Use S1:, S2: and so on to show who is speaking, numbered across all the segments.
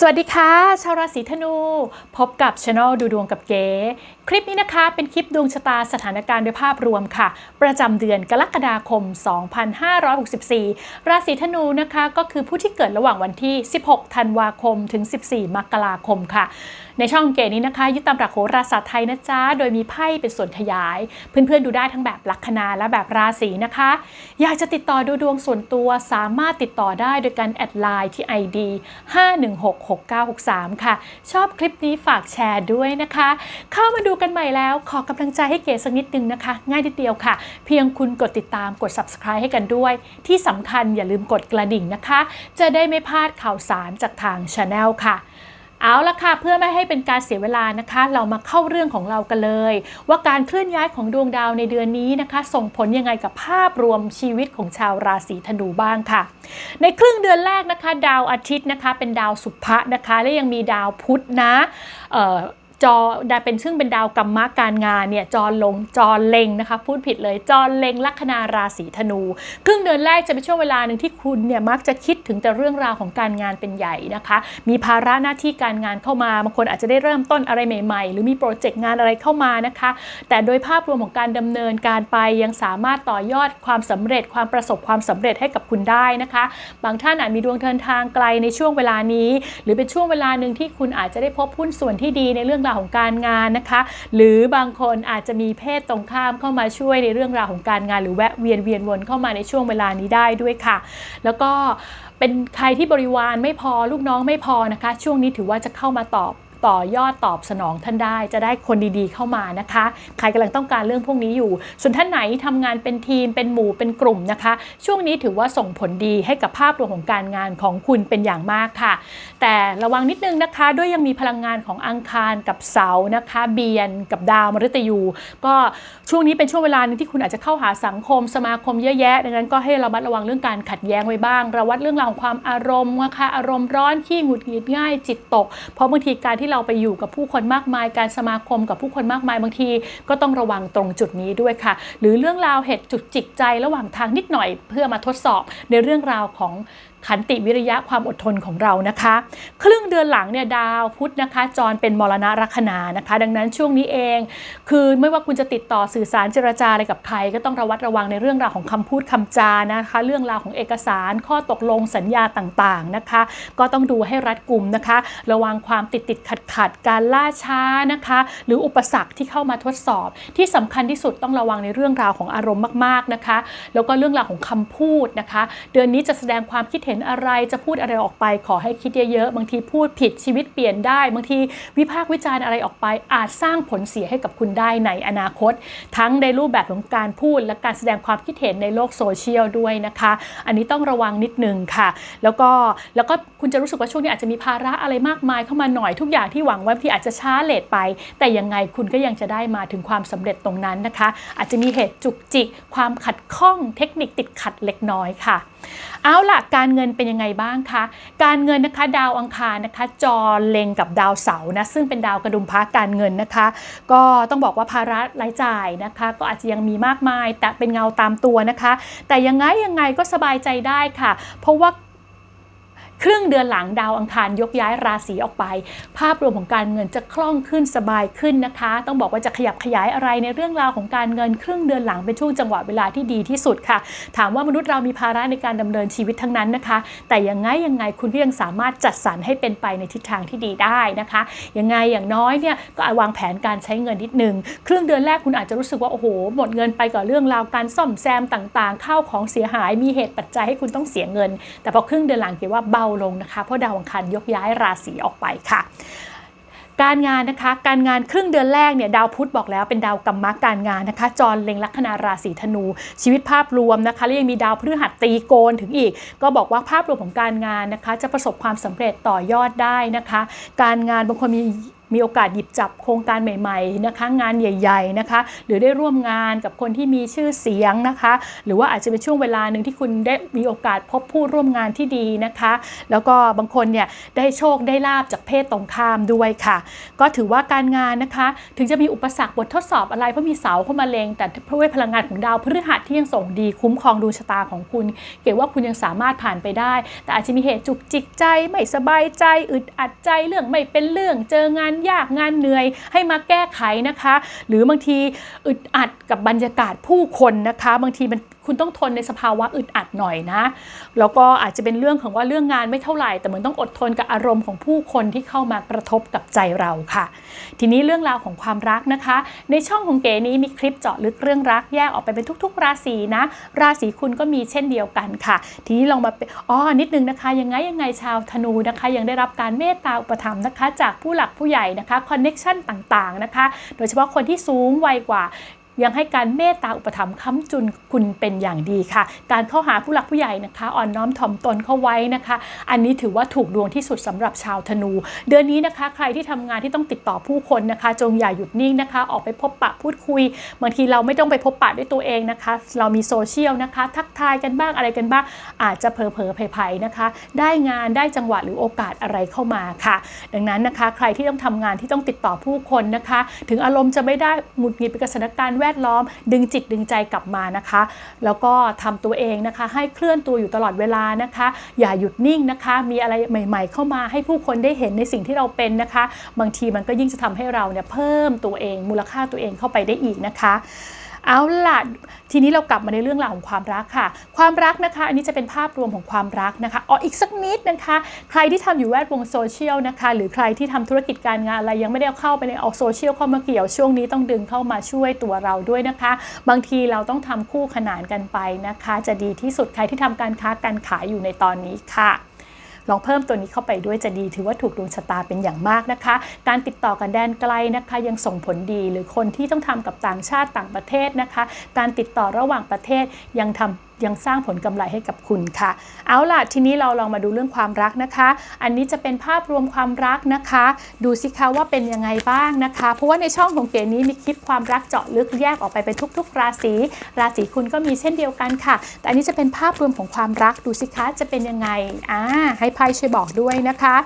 S1: สวัสดีค่ะ ชาวราศีธนู พบกับช anel ดูดวงกับเก๋ คลิปนี้นะคะเป็นคลิปดวงชะตาสถานการณ์โดยภาพรวมค่ะ ประจำเดือนกรกฎาคม 2564 ราศีธนูนะคะก็คือผู้ที่เกิดระหว่างวันที่ 16 ธันวาคมถึง 14 มกราคมค่ะ ในช่องเก๋นี้นะคะ ยึดตามหลักโหราศาสตร์ไทยนะจ๊ะ โดยมีไพ่เป็นส่วนขยาย เพื่อนๆดูได้ทั้งแบบลัคนาและแบบราศีนะคะ อยากจะติดต่อดูดวงส่วนตัวสามารถติดต่อได้โดยการแอดไลน์ที่ ID 5166963 ค่ะ ชอบคลิปนี้ฝากแชร์ด้วยนะคะ เข้ามาดูกันใหม่แล้วขอกำลังใจให้เก๋สักนิดนึงนะคะ ง่ายนิดเดียวค่ะ เพียงคุณกดติดตามกด subscribe ให้กันด้วย ที่สำคัญอย่าลืมกดกระดิ่งนะคะ จะได้ไม่พลาดข่าวสารจากทาง Channel ค่ะ เอาละค่ะเพื่อไม่ให้เป็นการเสียเวลานะคะ เรามาเข้าเรื่องของเรากันเลย ว่าการเคลื่อนย้ายของดวงดาวในเดือนนี้นะคะ ส่งผลยังไงกับภาพรวมชีวิตของชาวราศีธนูบ้างค่ะ ในครึ่งเดือนแรกนะคะ ดาวอาทิตย์นะคะ เป็นดาวสุภะนะคะ และยังมีดาวพุธนะ จอดาเป็นซึ่งเป็นดาวกรรมะการงานเนี่ยจอลงจอเล็งนะคะ พูดผิดเลยจอเล็งลัคนาราศีธนู ครึ่งเดือนแรกจะเป็นช่วงเวลาหนึ่งที่คุณเนี่ยมักจะคิดถึงแต่เรื่องราวของการงานเป็นใหญ่นะคะ มีภาระหน้าที่การงานเข้ามาบางคนอาจจะได้เริ่มต้นอะไรใหม่ ๆ หรือมีโปรเจกต์งานอะไรเข้ามานะคะ แต่โดยภาพรวมของการดำเนินการไปยังสามารถต่อยอดความสำเร็จความประสบความสำเร็จให้กับคุณได้นะคะ บางท่านอาจมีดวงเดินทางไกลในช่วงเวลานี้ หรือเป็นช่วงเวลาหนึ่งที่คุณอาจจะได้พบหุ้นส่วนที่ดีในเรื่องราวของการงานนะคะ หรือบางคนอาจจะมีเพศตรงข้ามเข้ามาช่วยในเรื่องราวของการงาน หรือแวะเวียนเวียนวนเข้ามาในช่วงเวลานี้ได้ด้วยค่ะ แล้วก็เป็นใครที่บริวารไม่พอลูกน้องไม่พอนะคะ ช่วงนี้ถือว่าจะเข้ามาตอบ ต่อยอดตอบสนองท่านได้ จะได้คนดีๆเข้ามานะคะ ใครกำลังต้องการเรื่องพวกนี้อยู่ ส่วนท่านไหนทำงานเป็นทีมเป็นหมู่เป็นกลุ่มนะคะ ช่วงนี้ถือว่าส่งผลดีให้กับภาพรวมของการงานของคุณเป็นอย่างมากค่ะ แต่ระวังนิดนึงนะคะ ด้วยยังมีพลังงานของอังคารกับเสาร์นะคะ เบียนกับดาวมฤตยู ก็ช่วงนี้เป็นช่วงเวลานึงที่คุณอาจจะเข้าหาสังคมสมาคมเยอะแยะ ดังนั้นก็ให้ระมัดระวังเรื่องการขัดแย้งไว้บ้าง ระวัดเรื่องราวของความอารมณ์นะคะ อารมณ์ร้อนขี้หงุดหงิดง่ายจิตตก เพราะบางทีการที่เราราไปอยู่กับผู้คนมากมาย การสมาคมกับผู้คนมากมายบางที ก็ต้องระวังตรงจุดนี้ด้วยค่ะ หรือเรื่องราวเหตุจุดจิกใจระหว่างทางนิดหน่อยเพื่อมาทดสอบในเรื่องราวของ ขันติวิริยะความอดทนของเรานะคะ ครึ่งเดือนหลังเนี่ยดาวพุธนะคะ จรเป็นมรณะลัคนานะคะ ดังนั้นช่วงนี้เอง คือไม่ว่าคุณจะติดต่อสื่อสารเจรจาอะไรกับใคร ก็ต้องระวัดระวังในเรื่องราวของคำพูดคำจานะคะ เรื่องราวของเอกสาร ข้อตกลงสัญญาต่างๆนะคะ ก็ต้องดูให้รัดกุมนะคะ ระวังความติดติดขัดขัดการล่าช้านะคะ หรืออุปสรรคที่เข้ามาทดสอบ ที่สำคัญที่สุดต้องระวังในเรื่องราวของอารมณ์มากๆนะคะ แล้วก็เรื่องราวของคำพูดนะคะ เดือนนี้จะแสดงความคิดเห็นอะไรจะพูดอะไรออกไป ขอให้คิดเยอะๆ บางทีพูดผิดชีวิตเปลี่ยนได้ บางทีวิพากษ์วิจารณ์อะไรออกไป อาจสร้างผลเสียให้กับคุณได้ในอนาคต ทั้งในรูปแบบของการพูด และการแสดงความคิดเห็นในโลกโซเชียลด้วยนะคะ อันนี้ต้องระวังนิดนึงค่ะ แล้วก็แล้วก็คุณจะรู้สึกว่าช่วงนี้อาจจะมีภาระอะไรมากมายเข้ามาหน่อยทุกอย่างที่หวังไว้ที่อาจจะช้าเลทไป แต่ยังไงคุณก็ยังจะได้มาถึงความสำเร็จตรงนั้นนะคะ อาจจะมีเหตุจุกจิกความขัดข้องเทคนิคติดขัดเล็กน้อยค่ะ เอาล่ะการเงินเป็นยังไงบ้างคะการเงินนะคะดาวอังคารนะคะ จอเล็งกับดาวเสาร์นะซึ่งเป็นดาวกระดุมพระการเงินนะคะ ก็ต้องบอกว่าภาระรายจ่ายนะคะ ก็อาจจะยังมีมากมาย แต่เป็นเงาตามตัวนะคะ แต่ยังไงยังไงก็สบายใจได้ค่ะ เพราะว่า ครึ่งเดือนหลังดาวอังคารยกย้ายราศีออกไป ภาพรวมของการเงินจะคล่องขึ้นสบายขึ้นนะคะ ต้องบอกว่าจะขยับขยายอะไรในเรื่องราวของการเงิน ครึ่งเดือนหลังเป็นช่วงจังหวะเวลาที่ดีที่สุดค่ะ ถามว่ามนุษย์เรามีภาระในการดำเนินชีวิตทั้งนั้นนะคะ แต่ยังไงยังไงคุณก็ยังสามารถจัดสรรให้เป็นไปในทิศทางที่ดีได้นะคะยังไงอย่างน้อยเนี่ยก็วางแผนการใช้เงินนิดนึงครึ่งเดือนแรกคุณอาจจะรู้สึกว่าโอ้โหหมดเงินไปกับเรื่องราวการซ่อมแซมต่างๆข้าวของเสียหายมีเหตุปัจจัยให้คุณต้องเสียเงิน แต่พอครึ่งเดือนหลังเกี่ยวว่าเบาลงนะคะ เพราะดาวอังคารยกย้ายราศีออกไปค่ะการงานนะคะการงานครึ่งเดือนแรกเนี่ยดาวพุธบอกแล้วเป็นดาวกรรมะการงานนะคะจรเล็งลัคนาราศีธนู ชีวิตภาพรวมนะคะและยังมีดาวพฤหัสตีโกนถึงอีก ก็บอกว่าภาพรวมของการงานนะคะ จะประสบความสำเร็จต่อยอดได้นะคะ การงานบางคนมี มีโอกาสหยิบจับโครงการใหม่ๆนะคะงานใหญ่ๆนะคะหรือได้ร่วมงานกับคนที่มีชื่อเสียงนะคะ หรือว่าอาจจะเป็นช่วงเวลาหนึ่งที่คุณได้มีโอกาสพบผู้ร่วมงานที่ดีนะคะ แล้วก็บางคนเนี่ยได้โชคได้ลาบจากเพศตรงข้ามด้วยค่ะ ก็ถือว่าการงานนะคะ ถึงจะมีอุปสรรคบททดสอบอะไรเพราะมีเสาเข้ามาเลงแต่เพราะด้วยพลังงานของดาวพฤหัสที่ยังส่งดีคุ้มครองดวงชะตาของคุณ เกดว่าคุณยังสามารถผ่านไปได้ แต่อาจจะมีเหตุจุกจิกใจไม่สบายใจอึดอัดใจเรื่องไม่เป็นเรื่องเจองานยากงานเหนื่อยให้มาแก้ไขนะคะ หรือบางทีอึดอัดกับบรรยากาศผู้คนนะคะ บางทีมันคุณต้องทนในสภาวะอึดอัดหน่อยนะ แล้วก็อาจจะเป็นเรื่องของว่าเรื่องงานไม่เท่าไหร่ แต่เหมือนต้องอดทนกับอารมณ์ของผู้คนที่เข้ามากระทบกับใจเราค่ะ ทีนี้เรื่องราวของความรักนะคะ ในช่องของเก๋นี้มีคลิปเจาะลึกเรื่องรักแยกออกไปเป็นทุก ๆ ราศีนะ ราศีคุณก็มีเช่นเดียวกันค่ะ ทีนี้ลองมาเป็นอ๋อนิดนึงนะคะ ยังไงยังไงชาวธนูนะคะ ยังได้รับการเมตตาอุปถัมภ์นะคะ จากผู้หลักผู้ใหญ่นะคะคอนเน็ชันต่างๆนะคะ โดยเฉพาะคนที่สูงวัยกว่า ยังให้การเมตตาอุปถัมภ์ค้ำจุนคุณเป็นอย่างดีค่ะ การเข้าหาผู้หลักผู้ใหญ่นะคะ อ่อนน้อมถ่อมตนเข้าไว้นะคะ อันนี้ถือว่าถูกดวงที่สุดสำหรับชาวธนู เดือนนี้นะคะ ใครที่ทำงานที่ต้องติดต่อผู้คนนะคะ จงอย่าหยุดนิ่งนะคะ ออกไปพบปะพูดคุยบางทีเราไม่ต้องไปพบปะด้วยตัวเองนะคะ เรามีโซเชียลนะคะ ทักทายกันบ้างอะไรกันบ้าง อาจจะเผลอเผลอๆไผ่ๆนะคะ ได้งานได้จังหวะหรือโอกาสอะไรเข้ามาค่ะ ดังนั้นนะคะ ใครที่ต้องทำงานที่ต้องติดต่อผู้คนนะคะ ถึงอารมณ์จะไม่ได้หงุดหงิดไปกับสถานการณ์แวดล้อม ดึงจิตดึงใจกลับมานะคะ แล้วก็ทำตัวเองนะคะ ให้เคลื่อนตัวอยู่ตลอดเวลานะคะ อย่าหยุดนิ่งนะคะ มีอะไรใหม่ ๆ เข้ามาให้ผู้คนได้เห็นในสิ่งที่เราเป็นนะคะ บางทีมันก็ยิ่งจะทำให้เราเนี่ยเพิ่มตัวเองมูลค่าตัวเองเข้าไปได้อีกนะคะ เอาล่ะทีนี้เรากลับมาในเรื่องราวของความรักค่ะ ความรักนะคะ อันนี้จะเป็นภาพรวมของความรักนะคะอ๋ออีกสักนิดนะคะ ใครที่ทำอยู่แวดวงโซเชียลนะคะ หรือใครที่ทำธุรกิจการงานอะไรยังไม่ได้เข้าไปในเอาโซเชียลเข้ามาเกี่ยวช่วงนี้ต้องดึงเข้ามาช่วยตัวเราด้วยนะคะ บางทีเราต้องทำคู่ขนานกันไปนะคะ จะดีที่สุดใครที่ทำการค้าการขายอยู่ในตอนนี้ค่ะ ลองเพิ่มตัวนี้เข้าไปด้วยจะดี ถือว่าถูกดวงชะตาเป็นอย่างมากนะคะ การติดต่อกันแดนไกลนะคะ ยังส่งผลดีหรือคนที่ต้องทำกับต่างชาติต่างประเทศนะคะ การติดต่อระหว่างประเทศยังทำ ยังสร้างผลกำไรให้กับคุณค่ะ เอาล่ะทีนี้เราลองมาดูเรื่องความรักนะคะ อันนี้จะเป็นภาพรวมความรักนะคะ ดูสิคะว่าเป็นยังไงบ้างนะคะ เพราะว่าในช่องของเก๋นี้มีคลิปความรักเจาะลึกแยกออกไปเป็นทุก ๆ ราศีราศีคุณก็มีเช่นเดียวกันค่ะ แต่อันนี้จะเป็นภาพรวมของความรักดูสิคะจะเป็นยังไงอ่าให้ไพ่ช่วยบอกด้วยนะคะ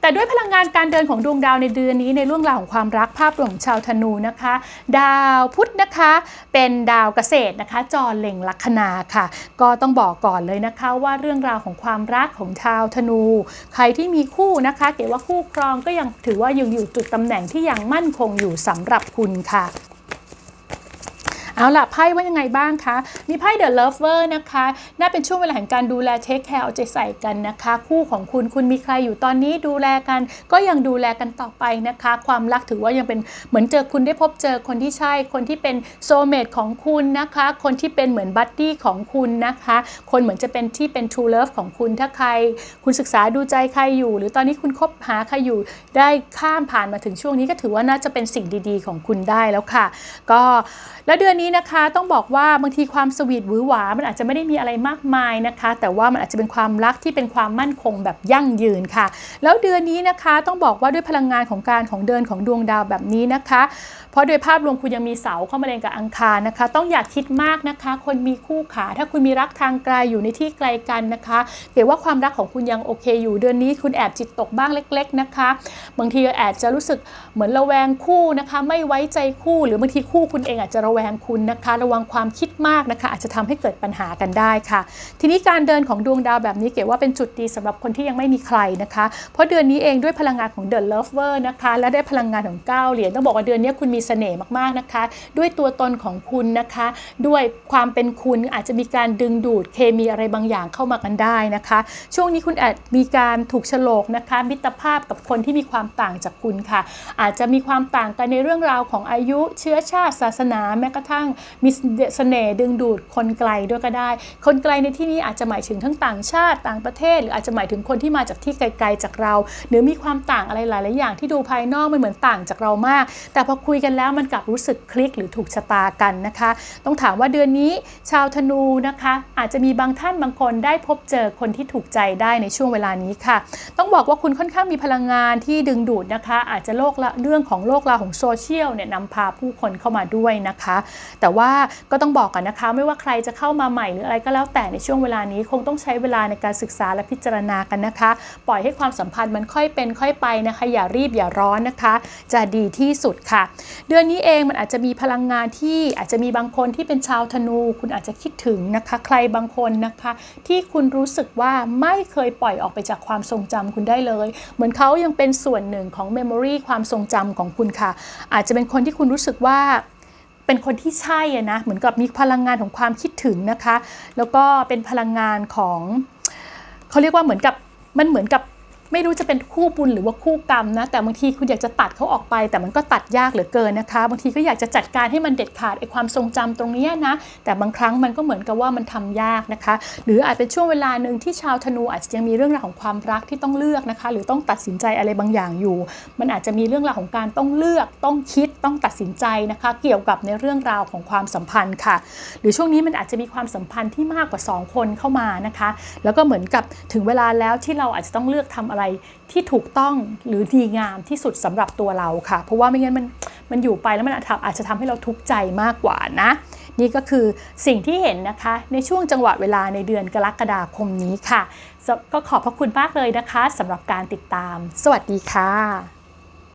S1: แต่ด้วยพลังงานการเดินของดวงดาวในเดือนนี้ในเรื่องราวของความรักภาพรวมของชาวธนูนะคะ ดาวพุธนะคะ เป็นดาวเกษตรนะคะจอเล็งลัคนาค่ะ ก็ต้องบอกก่อนเลยนะคะว่าเรื่องราวของความรักของชาวธนู ใครที่มีคู่นะคะ เก๋ว่าคู่ครองก็ยังถือว่ายังอยู่จุดตำแหน่งที่ยังมั่นคงอยู่สำหรับคุณค่ะ เอาล่ะไพ่ว่ายังไงบ้างคะ มีไพ่ The Lover นะคะ น่าเป็นช่วงเวลาแห่งการดูแลเทคแคร์เอาใจใส่กันนะคะ คู่ของคุณคุณมีใครอยู่ตอนนี้ดูแลกัน ก็ยังดูแลกันต่อไปนะคะ ความรักถือว่ายังเป็นเหมือนเจอคุณได้พบเจอคนที่ใช่ คนที่เป็นโซเมตของคุณนะคะ คนที่เป็นเหมือนบัดดี้ของคุณนะคะ คนเหมือนจะเป็นที่เป็น True Love ของคุณถ้าใคร คุณศึกษาดูใจใครอยู่ หรือตอนนี้คุณคบหาใครอยู่ได้ข้ามผ่านมาถึงช่วงนี้ก็ถือว่าน่าจะเป็นสิ่งดี ๆ ของคุณได้แล้วค่ะ ก็แล้วเดือนนี้นะคะต้องบอกว่าบางทีความสวีทหวือหวา มันอาจจะไม่ได้มีอะไรมากมายนะคะ แต่ว่ามันอาจจะเป็นความรักที่เป็นความมั่นคงแบบยั่งยืนค่ะ แล้วเดือนนี้นะคะต้องบอกว่าด้วยพลังงานของการของเดินของดวงดาวแบบนี้นะคะ เพราะโดยภาพรวมคุณยังมีเสาเข้ามาเรียนกับอังคารนะคะ ต้องอย่าคิดมากนะคะ คนมีคู่ขา ถ้าคุณมีรักทางไกลอยู่ในที่ไกลกันนะคะเดี๋ยวว่าความรักของคุณยังโอเค อยู่เดือนนี้คุณแอบจิตตกบ้างเล็ก ๆนะคะ บางทีอาจจะรู้สึกเหมือนระแวงคู่นะคะ ไม่ไว้ใจคู่หรือบางทีคู่คุณเองอาจจะระแวงคุณนะคะ ระวังความคิดมากนะคะ อาจจะทำให้เกิดปัญหากันได้ค่ะ ทีนี้การเดินของดวงดาวแบบนี้เก๋ว่าเป็นจุดดีสำหรับคนที่ยังไม่มีใครนะคะ เพราะเดือนนี้เองด้วยพลังงานของ The Lover นะคะ และได้พลังงานของ9เหรียญต้องบอกว่าเดือนนี้คุณมีเสน่ห์มากๆนะคะ ด้วยตัวตนของคุณนะคะ ด้วยความเป็นคุณอาจจะมีการดึงดูดเคมีอะไรบางอย่างเข้ามากันได้นะคะ ช่วงนี้คุณอาจมีการถูกฉลกนะคะ มิตรภาพกับคนที่มีความต่างจากคุณค่ะ อาจจะมีความต่างกันในเรื่องราวของอายุเชื้อชาติศาสนาแม้กระทั่งมีเสน่ห์ดึงดูดคนไกลด้วยก็ได้ คนไกลในที่นี้อาจจะหมายถึงทั้งต่างชาติต่างประเทศ หรืออาจจะหมายถึงคนที่มาจากที่ไกลๆจากเรา หรือมีความต่างอะไรหลายๆอย่างที่ดูภายนอกมันเหมือนต่างจากเรามาก แต่พอคุยกันแล้วมันกลับรู้สึกคลิกหรือถูกชะตากันนะคะ ต้องถามว่าเดือนนี้ชาวธนูนะคะ อาจจะมีบางท่านบางคนได้พบเจอคนที่ถูกใจได้ในช่วงเวลานี้ค่ะ ต้องบอกว่าคุณค่อนข้างมีพลังงานที่ดึงดูดนะคะ อาจจะโลกละเรื่องของโลกลาของโซเชียลเนี่ยนำพาผู้คนเข้ามาด้วยนะคะแต่ว่าก็ต้องบอกกันนะคะ ไม่ว่าใครจะเข้ามาใหม่หรืออะไรก็แล้วแต่ในช่วงเวลานี้คงต้องใช้เวลาในการศึกษาและพิจารณากันนะคะ ปล่อยให้ความสัมพันธ์มันค่อยเป็นค่อยไปนะคะ อย่ารีบอย่าร้อนนะคะ จะดีที่สุดค่ะ เดือนนี้เองมันอาจจะมีพลังงานที่อาจจะมีบางคนที่เป็นชาวธนู คุณอาจจะคิดถึงนะคะ ใครบางคนนะคะ ที่คุณรู้สึกว่าไม่เคยปล่อยออกไปจากความทรงจำคุณได้เลย เหมือนเขายังเป็นส่วนหนึ่งของเมมโมรีความทรงจำของคุณค่ะ อาจจะเป็นคนที่คุณรู้สึกว่า เป็นคนที่ใช่อะนะเหมือนกับมีพลังงานของความคิดถึงนะคะ แล้วก็เป็นพลังงานของเขาเรียกว่าเหมือนกับมันเหมือนกับ ไม่รู้จะเป็นคู่บุญหรือว่าคู่กรรมนะ แต่บางทีคุณอยากจะตัดเขาออกไป แต่มันก็ตัดยากเหลือเกินนะคะ บางทีก็อยากจะจัดการให้มันเด็ดขาดไอ้ความทรงจำตรงนี้นะ แต่บางครั้งมันก็เหมือนกับว่ามันทำยากนะคะ หรืออาจเป็นช่วงเวลาหนึ่งที่ชาวธนูอาจจะยังมีเรื่องราวของความรักที่ต้องเลือกนะคะ หรือต้องตัดสินใจอะไรบางอย่างอยู่ มันอาจจะมีเรื่องราวของการต้องเลือก ต้องคิด ต้องตัดสินใจนะคะ เกี่ยวกับในเรื่องราวของความสัมพันธ์ค่ะ หรือช่วงนี้มันอาจจะมีความสัมพันธ์ที่มากกว่า 2 คนเข้ามานะคะ แล้วก็เหมือนกับถึงเวลาแล้วที่เราอาจจะต้องเลือกทำอะไรที่ถูกต้องหรือดีงามที่สุดสำหรับตัวเราค่ะ เพราะว่าไม่งั้นมันมันอยู่ไปแล้วมันอาจจะทำให้เราทุกข์ใจมากกว่านะ นี่ก็คือสิ่งที่เห็นนะคะในช่วงจังหวะเวลาในเดือนกรกฎาคมนี้ค่ะ ก็ขอบพระคุณมากเลยนะคะสำหรับการติดตาม สวัสดีค่ะ